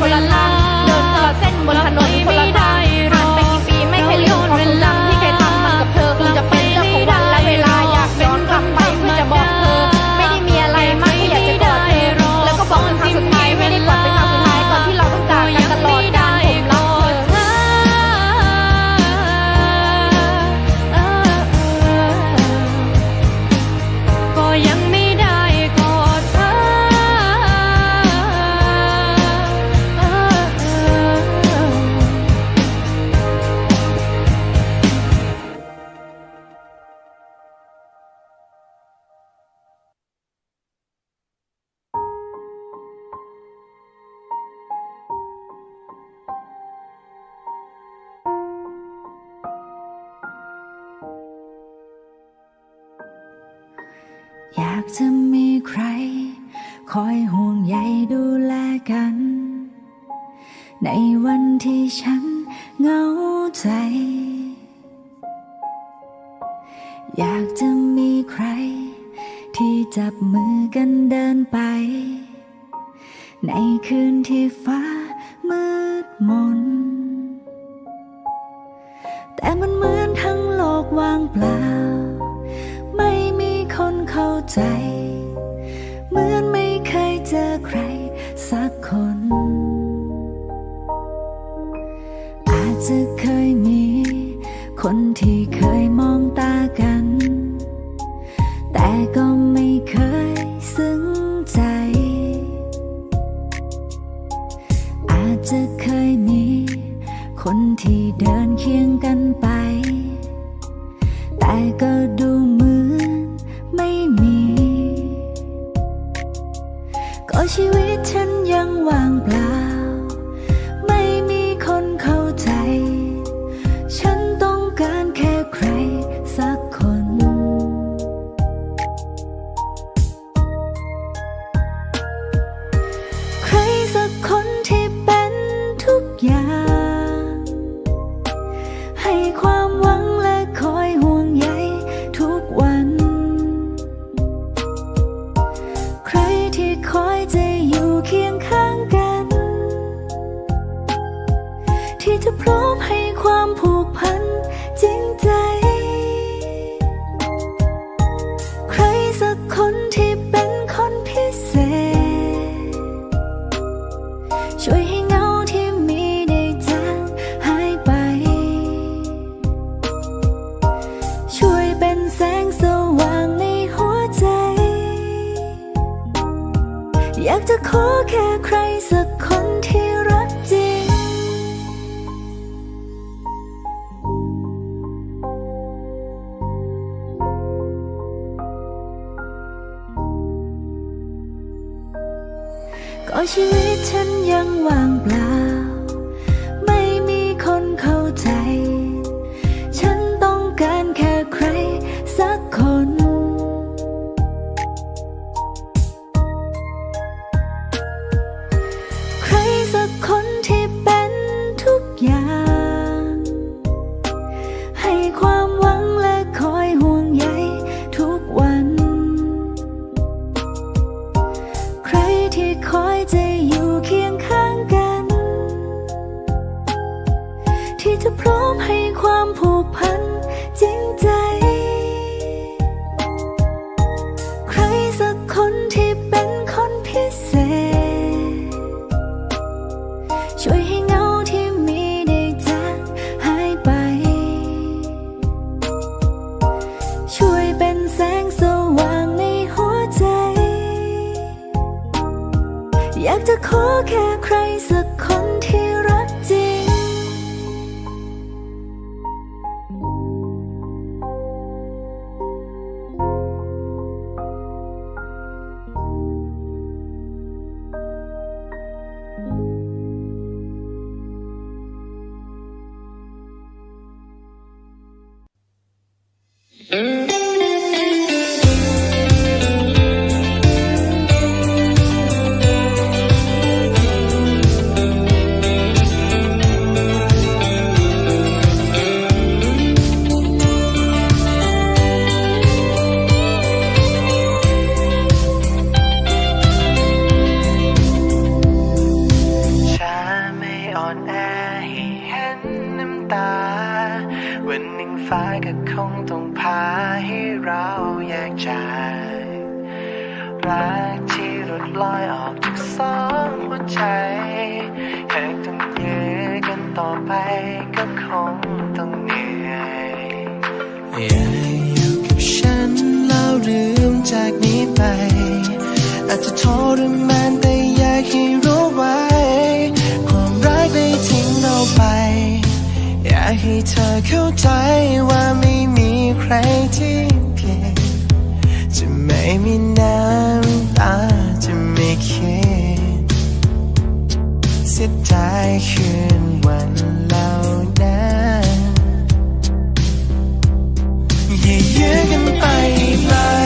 คนละากจะมีใคร คอยห่วงใยดูแลกัน ในวันที่ฉันเหงาใจ อยากจะมีใคร ที่จับมือกันเดินไป ในคืน ใจ เหมือนไม่เคยเจอใครสักคน อาจจะเคยมี คนที่เคยมองตากัน แต่ก็ไม่เคยซึ้งใจ อาจจะเคยมี คนที่เดินเคียงกันไป แต่ก็ดูเหมือนไม่มี ชีวิตฉันยังว่างเปล่า 我陪 ก็ชีวิตฉันยังว่างเปล่า จะขอแค่ใครสักคนที่ อยออกจากสองหัวใจหากต้องยื้อกันต่อไปก็คงต้องเหนื่อยอย่าอยู่กับฉันแล้วลืมจากนี้ไป อาจจะทรมานแต่อยากให้รู้ไว้ ความร้ายได้ทิ้งเราไป อยากให้เธอเข้าใจว่าไม่มีใครที่เพียงจะไม่มีน้ำตาจะ สียใจคืนวันเหล่านั้นอย่ายื้อกันไปเลย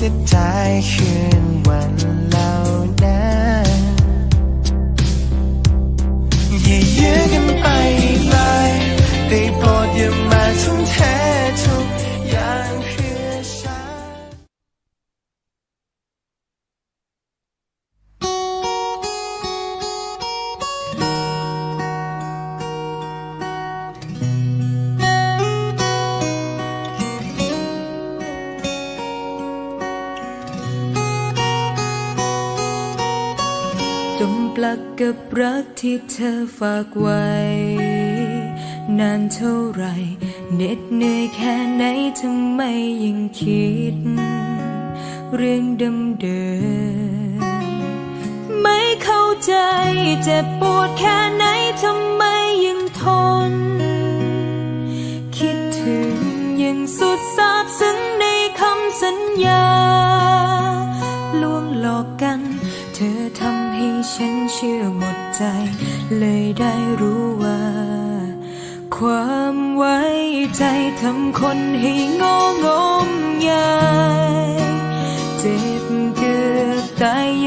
เสียใจคืน ลักกับรักที่เธอฝากไว้ นานเท่าไรเหน็ดเหนื่อยแค่ไหนทำไมยังคิด เรื่องเดิมเดิมไม่เข้าใจเจ็บปวดแค่ไหนทำไมยังทน คิดถึงยังสุดซาบซึ้งในคำสัญญาลวงหลอกกัน ฉันเชื่อหมดใจ เลยได้รู้ว่า ความไว้ใจทำคนให้งงงมงายเจ็บเกือบตายยัง